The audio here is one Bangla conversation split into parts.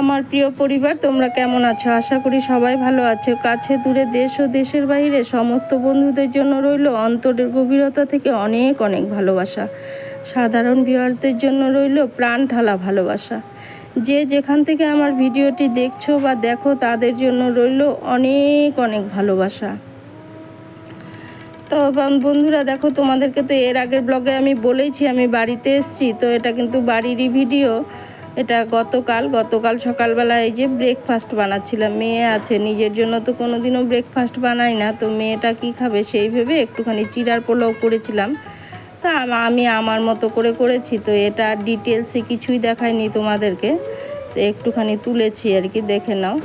আমার প্রিয় পরিবার, তোমরা কেমন আছো? আশা করি সবাই ভালো আছো। কাছে দূরে দেশ ও দেশের বাইরে সমস্ত বন্ধুদের জন্য রইল অন্তরের গভীরতা থেকে অনেক অনেক ভালোবাসা। সাধারণ ভিউয়ার্সদের জন্য রইল প্রাণ ঢালা ভালোবাসা। যে যেখান থেকে আমার ভিডিওটি দেখছ বা দেখো, তাদের জন্য রইল অনেক অনেক ভালোবাসা। তো বন্ধুরা, দেখো, তোমাদেরকে তো এর আগের ব্লগে আমি বলেইছি, আমি বাড়িতে এসেছি। তো এটা কিন্তু বাড়িরই ভিডিও। এটা গতকাল গতকাল সকালবেলা এই যে ব্রেকফাস্ট বানাচ্ছিলাম। মেয়ে আছে, নিজের জন্য তো কোনো দিনও ব্রেকফাস্ট বানাই না, তো মেয়েটা কি খাবে সেই ভেবে একটুখানি চিড়ার পোলাও করেছিলাম। তা আমি আমার মতো করে করেছি, তো এটা ডিটেলসে কিছুই দেখায়নি তোমাদেরকে। তো একটুখানি তুলেছি আর কি, দেখে নাও।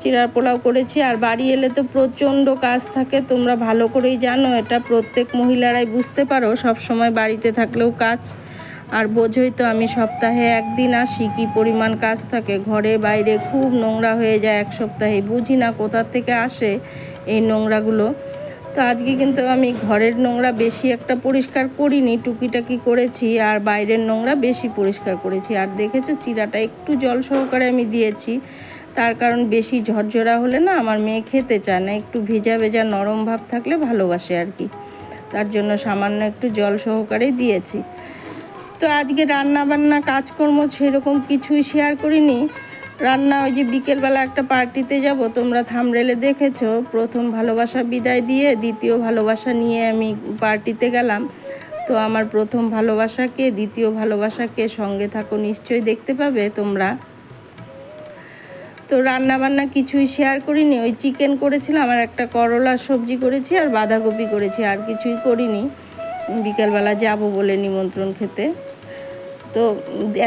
চিড়ার পোলাও করেছি, আর বাড়ি এলে তো প্রচণ্ড কাজ থাকে, তোমরা ভালো করেই জানো, এটা প্রত্যেক মহিলারাই বুঝতে পারো সব সময় বাড়িতে থাকলেও কাজ আর বোঝই তো আমি সপ্তাহে একদিন আসি, কি পরিমাণ কাজ থাকে। ঘরে বাইরে খুব নোংরা হয়ে যায় এক সপ্তাহে, বুঝি না কোথার থেকে আসে এই নোংরাগুলো। তো আজকে কিন্তু আমি ঘরের নোংরা বেশি একটা পরিষ্কার করিনি, টুকিটাকি করেছি, আর বাইরের নোংরা বেশি পরিষ্কার করেছি। আর দেখেছ, চিরাটা একটু জল সহকারে আমি দিয়েছি। তার কারণ বেশি ঝরঝরা হলে না আমার মেয়ে খেতে চায় না, একটু ভেজা ভেজা নরম ভাব থাকলে ভালোবাসে আর কি। তার জন্য সামান্য একটু জল সহকারে দিয়েছি। তো আজকে রান্না বান্না কাজকর্ম সেরকম কিছুই শেয়ার করিনি। রান্না ওই যে বিকেলবেলা একটা পার্টিতে যাব, তোমরা থামরেলে দেখেছ। প্রথম ভালোবাসা বিদায় দিয়ে দ্বিতীয় ভালোবাসা নিয়ে আমি পার্টিতে গেলাম। তো আমার প্রথম ভালোবাসাকে, দ্বিতীয় ভালোবাসাকে সঙ্গে থাকো নিশ্চয়ই দেখতে পাবে তোমরা। তো রান্না বান্না কিছুই শেয়ার করিনি, ওই চিকেন করেছিলাম, আর একটা করলা সবজি করেছি, আর বাঁধাকপি করেছি, আর কিছুই করিনি। বিকেলবেলা যাব বলে নিমন্ত্রণ খেতে। তো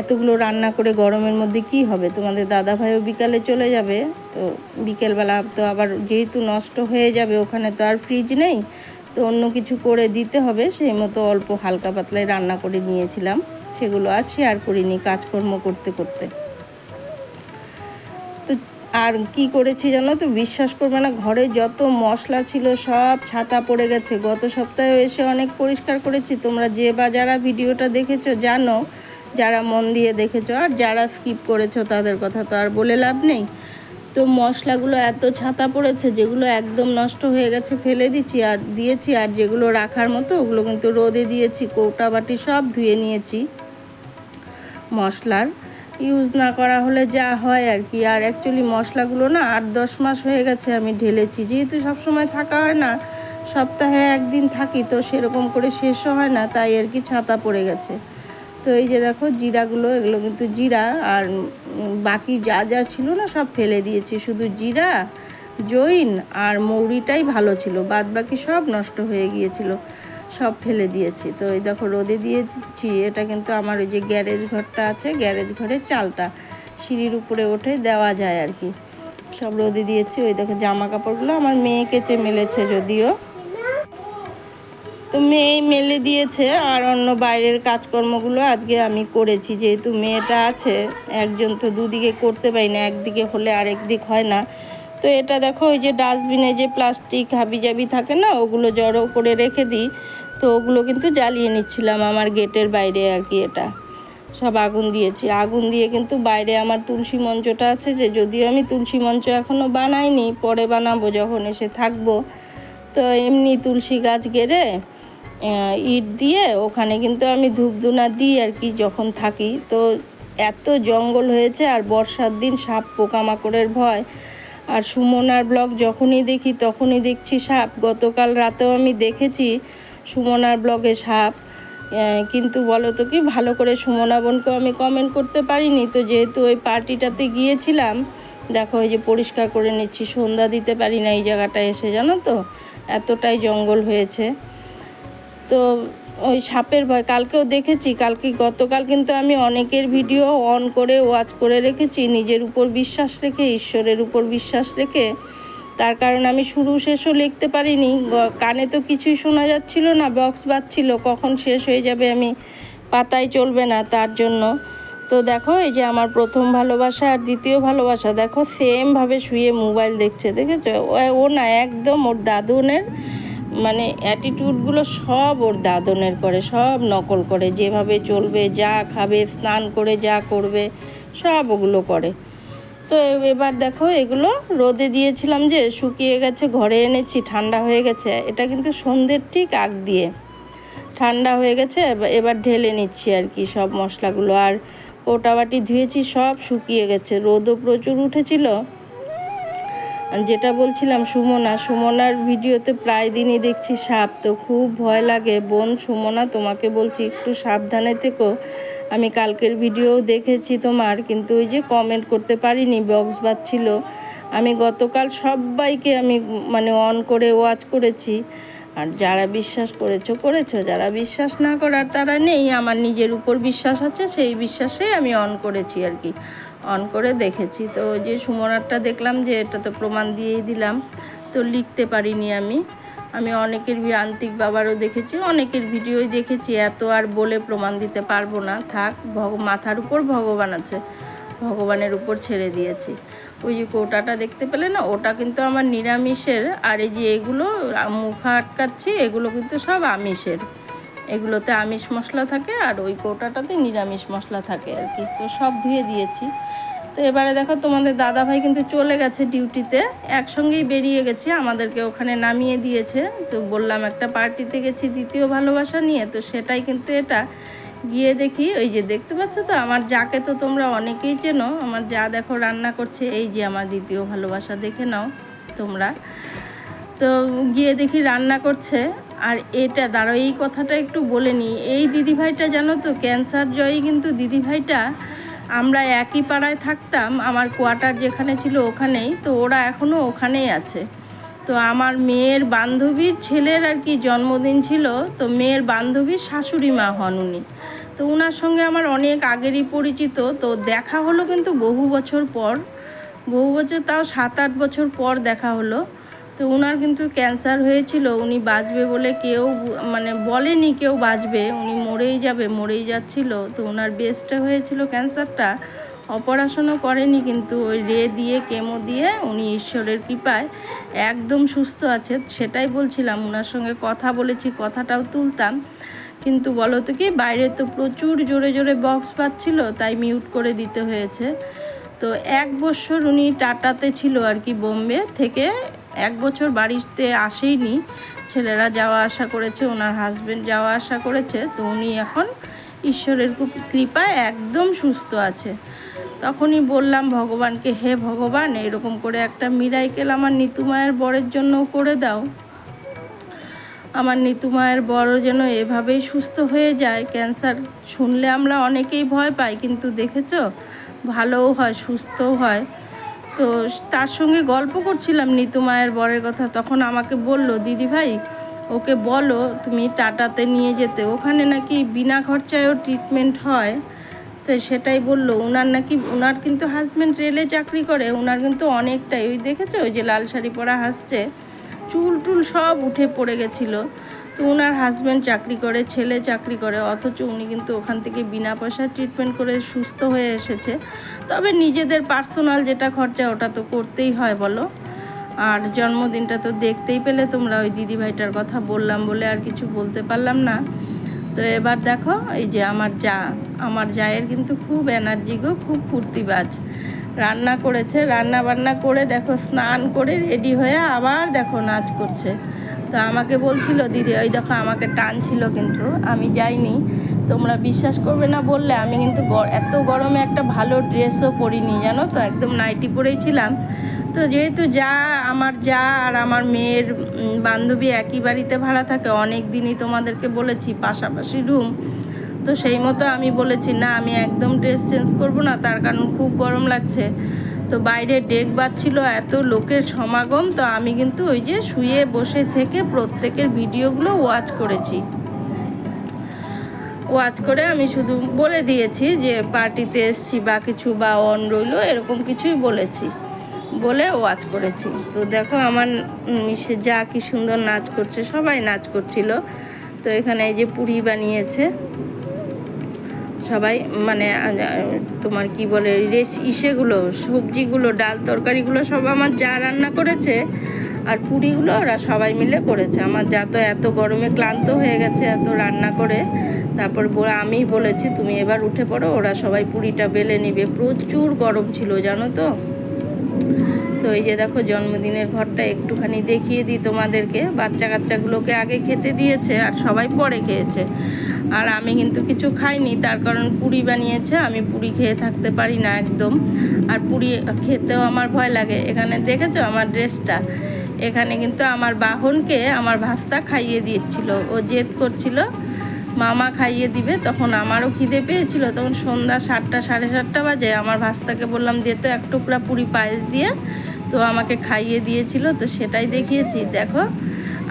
এতগুলো রান্না করে গরমের মধ্যে কি হবে? তোমাদের দাদা ভাইও বিকালে চলে যাবে, তো বিকেলবেলা তো আবার যেহেতু নষ্ট হয়ে যাবে, ওখানে তো আর ফ্রিজ নেই, তো অন্য কিছু করে দিতে হবে। সেই মতো অল্প হালকা পাতলায় রান্না করে নিয়েছিলাম, সেগুলো আর শেয়ার করিনি কাজকর্ম করতে করতে। তো আর কি করেছি জানো তো? বিশ্বাস করবে না, ঘরে যত মশলা ছিল সব ছাতা পড়ে গেছে। গত সপ্তাহে এসে অনেক পরিষ্কার করেছি। তোমরা যে বা যারা ভিডিওটা দেখেছ জানো যারা মন দিয়ে দেখেছ আর যারা স্কিপ করেছ তাদের কথা তো আর বলে লাভ নেই। তো মশলাগুলো এত ছাতা পড়েছে যেগুলো একদম নষ্ট হয়ে গেছে, ফেলে দিচ্ছি আর দিয়েছি আর যেগুলো রাখার মতো ওগুলো কিন্তু রোদে দিয়েছি, কৌটা বাটি সব ধুয়ে নিয়েছি। মশলার ইউজ না করা হলে যা হয় আর কি। আর অ্যাকচুয়ালি মশলাগুলো না আট দশ মাস হয়ে গেছে আমি ঢেলেছি, যেহেতু সব সময় থাকা হয় না, সপ্তাহে একদিন থাকি তো সেরকম করে শেষও হয় না, তাই আর কি ছাতা পড়ে গেছে। তো এই যে দেখো জিরাগুলো, এগুলো কিন্তু জিরা আর বাকি যা যা ছিল না সব ফেলে দিয়েছি। শুধু জিরা, জৈন আর মৌরিটাই ভালো ছিল। বাদ বাকি সব নষ্ট হয়ে গিয়েছিল, সব ফেলে দিয়েছি। তো এই দেখো রোদে দিয়েছি, এটা কিন্তু আমার ওই যে গ্যারেজ ঘরটা আছে, গ্যারেজ ঘরের চালটা। সিঁড়ির উপরে ওঠে দেওয়া যায় আর কি। সব রোদে দিয়েছি, ওই দেখো জামা কাপড়গুলো আমার মেয়ে কেচে মেলেছে যদিও। তো মেয়ে মেলে দিয়েছে আর অন্য বাইরের কাজকর্মগুলো আজকে আমি করেছি, যেহেতু মেয়েটা আছে, একজন তো দুদিকে করতে পারি না, একদিকে হলে আরেক দিক হয় না। তো এটা দেখো, ওই যে ডাস্টবিনে যে প্লাস্টিক হাবিজাবি থাকে না, ওগুলো জড়ো করে রেখে দিই। তো ওগুলো কিন্তু জ্বালিয়ে নিচ্ছিলাম আমার গেটের বাইরে আর কি এটা। সব আগুন দিয়েছি। আগুন দিয়ে কিন্তু বাইরে আমার তুলসী মঞ্চটা আছে যে, যদিও আমি তুলসী মঞ্চ এখনও বানাইনি, পরে বানাবো যখন এসে থাকব। তো এমনি তুলসী গাছ গেড়ে ইট দিয়ে ওখানে কিন্তু আমি ধূপধুনা দিই আর কি যখন থাকি। তো এত জঙ্গল হয়েছে আর বর্ষার দিন সাপ পোকামাকড়ের ভয়। আর সুমনার ব্লগ যখনই দেখি তখনই দেখছি সাপ। গতকাল রাতেও আমি দেখেছি সুমনার ব্লগে সাপ। কিন্তু বলো তো কি, ভালো করে সুমনা বোনকেও আমি কমেন্ট করতে পারিনি। তো যেহেতু ওই পার্টিটাতে গিয়েছিলাম, দেখো ওই যে পরিষ্কার করে নিচ্ছি, সন্ধ্যা দিতে পারি না এই জায়গাটা এসে, জানো তো? এতটাই জঙ্গল হয়েছে। তো ওই সাপের ভয়, কালকেও দেখেছি, কালকে গতকাল কিন্তু আমি অনেকের ভিডিও অন করে ওয়াচ করে রেখেছি, নিজের উপর বিশ্বাস রেখে, ঈশ্বরের উপর বিশ্বাস রেখে। তার কারণ আমি শুরু শেষও লিখতে পারিনি কানে তো কিছুই শোনা যাচ্ছিল না বক্স বাজছিল, কখন শেষ হয়ে যাবে আমি পাতায় চলবে না তার জন্য। তো দেখো, এই যে আমার প্রথম ভালোবাসা আর দ্বিতীয় ভালোবাসা, দেখো সেমভাবে শুয়ে মোবাইল দেখছে, দেখেছ? ও না, একদম ওর দাদুনের মানে অ্যাটিটিউডগুলো সব ওর দাদনের করে, সব নকল করে, যেভাবে চলবে, যা খাবে, স্নান করে, যা করবে, সব ওগুলো করে। তো এবার দেখো এগুলো রোদে দিয়েছিলাম যে শুকিয়ে গেছে, ঘরে এনেছি, ঠান্ডা হয়ে গেছে, এটা কিন্তু সন্ধ্যের ঠিক আগ দিয়ে। ঠান্ডা হয়ে গেছে এবার- ঢেলে নিচ্ছি আর কি সব মশলাগুলো। আর কোটা বাটি ধুয়েছি, সব শুকিয়ে গেছে, রোদও প্রচুর উঠেছিল। যেটা বলছিলাম, সুমনা, সুমনার ভিডিওতে প্রায় দিনই দেখছি সাপ, তো খুব ভয় লাগে। বোন সুমনা, তোমাকে বলছি একটু সাবধানে থেকো। আমি কালকের ভিডিও দেখেছি তোমার, কিন্তু ওই যে কমেন্ট করতে পারিনি বক্স বাজছিল। আমি গতকাল সবাইকে আমি মানে অন করে ওয়াচ করেছি। আর যারা বিশ্বাস করেছ করেছ। যারা বিশ্বাস না করার তারা নেই। আমার নিজের উপর বিশ্বাস আছে, সেই বিশ্বাসে আমি অন করেছি আর কি। অন করে দেখেছি। তো যে সুমনারটা দেখলাম যে এটা তো প্রমাণ দিয়েই দিলাম। তো লিখতে পারিনি আমি। আমি অনেকের আন্তিক বাবারও দেখেছি, অনেকের ভিডিওই দেখেছি। এত আর বলে প্রমাণ দিতে পারব না। থাক, ভগ মাথার উপর ভগবান আছে। ভগবানের উপর ছেড়ে দিয়েছি। ওই যে কোটাটা দেখতে পেলে না, ওটা কিন্তু আমার নিরামিষের। আর এই যে এগুলো, মুখ আটকাচ্ছি, এগুলো কিন্তু সব আমিষের। এগুলোতে আমিষ মশলা থাকে আর ওই কৌটাটাতে নিরামিষ মশলা থাকে আর কি। তো সব ধুয়ে দিয়েছি। তো এবারে দেখো তোমাদের দাদা ভাই কিন্তু চলে গেছে ডিউটিতে। একসঙ্গেই বেরিয়ে গেছি। আমাদেরকে ওখানে নামিয়ে দিয়েছে। তো বললাম একটা পার্টিতে গেছি দ্বিতীয় ভালোবাসা নিয়ে। তো সেটাই কিন্তু এটা। গিয়ে দেখি, ওই যে দেখতে পাচ্ছ তো, আমার যাকে তো তোমরা অনেকেই চেনো। আমার যা দেখো রান্না করছে, এই যে আমার দ্বিতীয় ভালোবাসা, দেখে নাও তোমরা। তো গিয়ে দেখি রান্না করছে। আর এটা দাঁড়ো এই কথাটা একটু বলে নিই এই দিদিভাইটা জানো তো, ক্যান্সার জয়ী কিন্তু দিদিভাইটা, আমরা একই পাড়ায় থাকতাম, আমার কোয়ার্টার যেখানে ছিল ওখানেই, তো ওরা এখনও ওখানেই আছে। তো আমার মেয়ের বান্ধবীর ছেলের আর কি জন্মদিন ছিল, তো মেয়ের বান্ধবীর শাশুড়ি মা হন উনি। তো ওনার সঙ্গে আমার অনেক আগেরই পরিচিত, তো দেখা হলো কিন্তু বহু বছর পর, বহু বছর, তাও সাত আট বছর পর দেখা হলো। তো ওনার কিন্তু ক্যান্সার হয়েছিল, উনি বাঁচবে বলে কেউ মানে বলেনি কেউ বাঁচবে, উনি মরেই যাবে, মরেই যাচ্ছিল। তো ওনার বেস্টটা হয়েছিল ক্যান্সারটা, অপারেশনও করেনি কিন্তু ওই রে দিয়ে, কেমো দিয়ে উনি ঈশ্বরের কৃপায় একদম সুস্থ আছে, সেটাই বলছিলাম। ওনার সঙ্গে কথা বলেছি, কথাটাও তুলতাম। কিন্তু বলো তো কি, বাইরে তো প্রচুর জোরে জোরে বক্স পাচ্ছিল, তাই মিউট করে দিতে হয়েছে। তো এক বছর উনি টাটাতে ছিল আর কি বোম্বে থেকে এক বছর বাড়িতে আসেইনি। ছেলেরা যাওয়া আসা করেছে, ওনার হাজব্যান্ড যাওয়া আসা করেছে, তো উনি এখন ঈশ্বরের কৃপ- কৃপায় একদম সুস্থ আছে। তখনই বললাম, ভগবানকে হে ভগবান, এরকম করে একটা মিরাইকেল আমার নিতু মায়ের বরের জন্য করে দাও। আমার নিতু মায়ের বড় যেন এভাবেই সুস্থ হয়ে যায়। ক্যান্সার শুনলে আমরা অনেকেই ভয় পাই, কিন্তু দেখেছ? ভালোও হয়, সুস্থও হয়। তো তার সঙ্গে গল্প করছিলাম নিতু মায়ের বরের কথা। তখন আমাকে বলল, দিদি ভাই, ওকে বলো, তুমি টাটাতে নিয়ে যেতে। ওখানে নাকি বিনা খরচায়ও ট্রিটমেন্ট হয়। তো সেটাই বলল ওনার নাকি ওনার কিন্তু হাজব্যান্ড রেলে চাকরি করে ওনার কিন্তু অনেকটাই। ওই দেখেছ, ওই যে লাল শাড়ি পরা হাসছে, চুল টুল সব উঠে পড়ে গেছিল। তো ওনার হাজব্যান্ড চাকরি করে, ছেলে চাকরি করে, অথচ উনি কিন্তু ওখান থেকে বিনা পয়সা ট্রিটমেন্ট করে সুস্থ হয়ে এসেছে। তবে নিজেদের পার্সোনাল যেটা খরচা, ওটা তো করতেই হয় বলো। আর জন্মদিনটা তো দেখতেই পেলে তোমরা, ওই দিদিভাইটার কথা বললাম বলে আর কিছু বলতে পারলাম না। তো এবার দেখো, এই যে আমার যা, আমার জায়ের কিন্তু খুব এনার্জি গো, খুব ফুর্তিবাজ। রান্না করেছে রান্না বান্না করে দেখো, স্নান করে রেডি হয়ে আবার দেখো নাচ করছে। তো আমাকে বলছিল, দিদি, ওই দেখো আমাকে টানছিল কিন্তু, আমি যাইনি। তোমরা বিশ্বাস করবে না বললে আমি কিন্তু এত গরমে একটা ভালো ড্রেসও পরিনি, জানো তো? একদম নাইটি পরেই ছিলাম। তো যেহেতু যা, আমার যা আর আমার মেয়ের বান্ধবী একই বাড়িতে ভাড়া থাকে, অনেক দিনই তোমাদেরকে বলেছি পাশাপাশি রুম তো সেই মতো আমি বলেছি, না, আমি একদম ড্রেস চেঞ্জ করব না, তার কারণ খুব গরম লাগছে। তো বাইরে ডেক বাজছিল, এত লোকের সমাগম, তো আমি কিন্তু ওই যে শুয়ে বসে থেকে প্রত্যেকের ভিডিওগুলো ওয়াচ করেছি। ওয়াচ করে আমি শুধু বলে দিয়েছি যে পার্টিতে এসছি, বা কিছু বা অন রইল, এরকম কিছুই বলেছি। বলে ওয়াচ করেছি। তো দেখো আমার মিশে যা কি সুন্দর নাচ করছে, সবাই নাচ করছিল। তো এখানে এই যে পুরি বানিয়েছে। সবাই মানে তোমার কি বলে, রেস, ইসেগুলো, সবজিগুলো, ডাল তরকারিগুলো সব আমার যা রান্না করেছে আর পুরিগুলো ওরা সবাই মিলে করেছে। আমার যা তো এত গরমে ক্লান্ত হয়ে গেছে এত রান্না করে। তারপর আমি বলেছি, তুমি এবার উঠে পড়ো, ওরা সবাই পুরিটা বেলে নেবে। প্রচুর গরম ছিল, জানো তো? তো এই যে দেখো, জন্মদিনের ঘরটা একটুখানি দেখিয়ে দিই তোমাদেরকে। বাচ্চা কাচ্চাগুলোকে আগে খেতে দিয়েছে আর সবাই পরে খেয়েছে। আর আমি কিন্তু কিছু খাইনি, তার কারণ পুরি বানিয়েছে, আমি পুরি খেয়ে থাকতে পারি না একদম। আর পুরি খেতেও আমার ভয় লাগে। এখানে দেখেছ আমার ড্রেসটা? এখানে কিন্তু আমার বাহনকে আমার ভাস্তা খাইয়ে দিয়েছিল। ও জেদ করছিল, মামা খাইয়ে দিবে, তখন আমারও খিদে পেয়েছিল। তখন সন্ধ্যা সাতটা, সাড়ে সাতটা বাজে, আমার ভাস্তাকে বললাম, দে তো এক টুকরা পুরি পায়েস দিয়ে। তো আমাকে খাইয়ে দিয়েছিল, তো সেটাই দেখিয়েছি। দেখো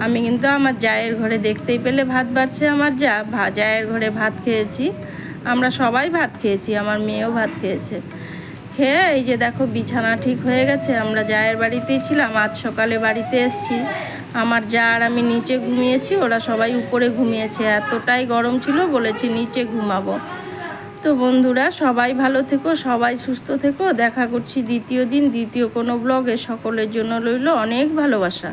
আমি কিন্তু আমার জায়ের ঘরে দেখতেই পেলে ভাত বাড়ছে আমার যা জায়ের ঘরে ভাত খেয়েছি। আমরা সবাই ভাত খেয়েছি, আমার মেয়েও ভাত খেয়েছে। খেয়ে এই যে দেখো বিছানা ঠিক হয়ে গেছে, আমরা জায়ের বাড়িতেই ছিলাম, আজ সকালে বাড়িতে এসছি। আমার যা আর আমি নিচে ঘুমিয়েছি, ওরা সবাই উপরে ঘুমিয়েছে, এতটাই গরম ছিল বলেছি নিচে ঘুমাবো। তো বন্ধুরা, সবাই ভালো থেকো, সবাই সুস্থ থেকো, দেখা করছি দ্বিতীয় দিন, দ্বিতীয় কোনো ব্লগে, সকলের জন্য রইল অনেক ভালোবাসা।